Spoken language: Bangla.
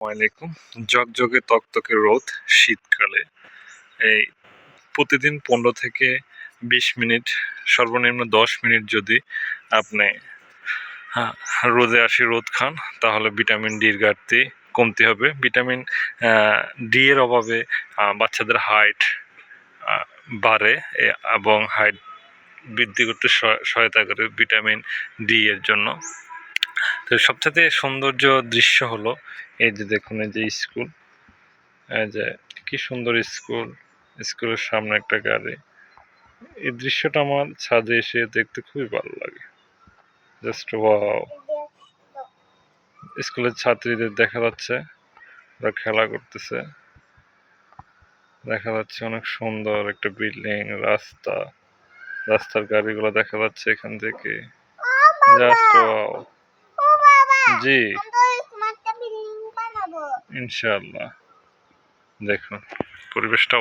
আলাইকুম। জগজগে তকতকে রোদ শীতকালে। এই প্রতিদিন পনেরো থেকে বিশ মিনিট, সর্বনিম্ন দশ মিনিট যদি আপনি রোদে আসি রোদ খান, তাহলে ভিটামিন ডির ঘাটতি কমতে হবে। ভিটামিন ডি এর অভাবে বাচ্চাদের হাইট বাড়ে এবং হাইট বৃদ্ধি করতে সহায়- সহায়তা করে ভিটামিন ডি এর জন্য। তো সবচেয়ে সৌন্দর্য দৃশ্য হলো এই যে দেখুন, এই যে স্কুল, এই যে কি সুন্দর স্কুল, স্কুলের সামনে একটা গাড়ি। এই দৃশ্যটা আমার ছাদে এসে দেখতে খুবই ভালো লাগে। জাস্ট ওয়াও স্কুলের ছাত্রীদের দেখা যাচ্ছে, ওরা খেলা করতেছে। দেখা যাচ্ছে অনেক সুন্দর একটা বিল্ডিং, রাস্তা। রাস্তার গাড়িগুলো দেখা যাচ্ছে এখান থেকে। জাস্ট ওয়াও জি। ইনশাল্লাহ দেখুন পরিবেশটা